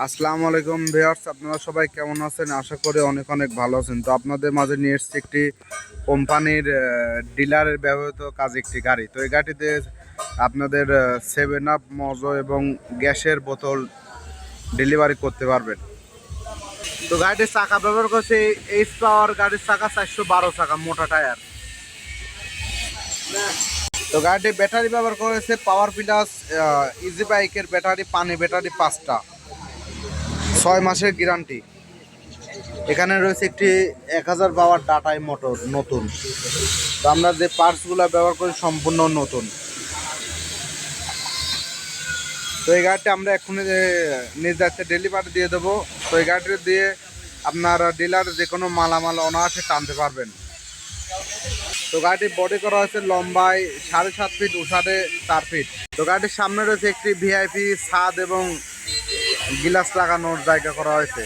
আসসালামু আলাইকুম ভিউয়ার্স, আপনারা সবাই কেমন আছেন? আশা করি অনেক অনেক ভালো আছেন। তো আপনাদের মাঝে নিয়ে এসেছি একটি কোম্পানির ডিলারের ব্যবহৃত কাজ একটি গাড়ি। তো এই গাড়িতে আপনাদের সেভেন আপ মজো এবং গ্যাসের বোতল ডেলিভারি করতে পারবেন। তো গাড়িটির চাকা ব্যবহার করছে এইচ পাওয়ার গাড়ির চাকা চারশো বারো চাকা, মোটা টায়ার তো গাড়িটি ব্যাটারি ব্যবহার করেছে পাওয়ার প্লাস ইজি বাইকের ব্যাটারি পানি ব্যাটারি পাঁচটা। ছয় মাসের গ্যারান্টি এখানে রয়েছে একটি এক হাজার পাওয়ার ডাটাই মোটর নতুন। তো আমরা যে পার্টসগুলো ব্যবহার করি সম্পূর্ণ নতুন। তো এই গাড়িটি আমরা এক্ষুনি নিজ দায়িত্বে ডেলিভারি দিয়ে দেবো। তো এই গাড়িটি দিয়ে আপনার ডিলার যে কোনো মালামাল অনায়াসে টানতে পারবেন। তো গাড়িটি বডি করা হয়েছে লম্বায় সাড়ে সাত ফিট উষাটে চার ফিট তো গাড়িটির সামনে রয়েছে একটি ভিআইপি ছাদ এবং গিলাস লাগানোর জায়গা করা হয়েছে।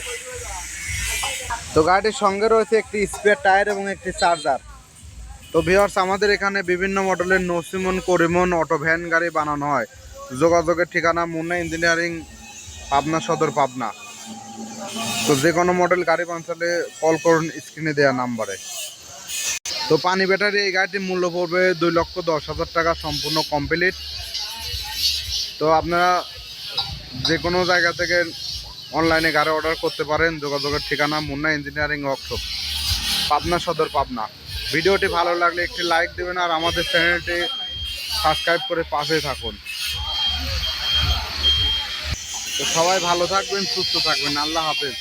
তো গাড়িটির সঙ্গে রয়েছে একটি স্পেয়ার টায়ার এবং একটি চার্জার। তো ভিওর্স আমাদের এখানে বিভিন্ন মডেলের নসিমন, করিমন অটো ভ্যান গাড়ি বানানো হয়। যোগাযোগের ঠিকানা মুন্না ইঞ্জিনিয়ারিং, পাবনা সদর, পাবনা। তো যে কোনো মডেল গাড়ি বানালে কল করুন স্ক্রিনে দেওয়া নাম্বারে। তো পানি ব্যাটারি এই গাড়িটির মূল্য পড়বে দুই লক্ষ দশ হাজার টাকা, সম্পূর্ণ কমপ্লিট। তো আপনারা যে কোনো জায়গা থেকে অনলাইনে গাড়ি অর্ডার করতে পারেন। যোগাযোগের ঠিকানা মুন্না ইঞ্জিনিয়ারিং ওয়ার্কশপ পাবনা সদর, পাবনা। ভিডিওটি ভালো লাগলে একটি লাইক দেবেন আর আমাদের চ্যানেলটি সাবস্ক্রাইব করে পাশে থাকুন। তো সবাই ভালো থাকবেন, সুস্থ থাকবেন। আল্লাহ হাফেজ।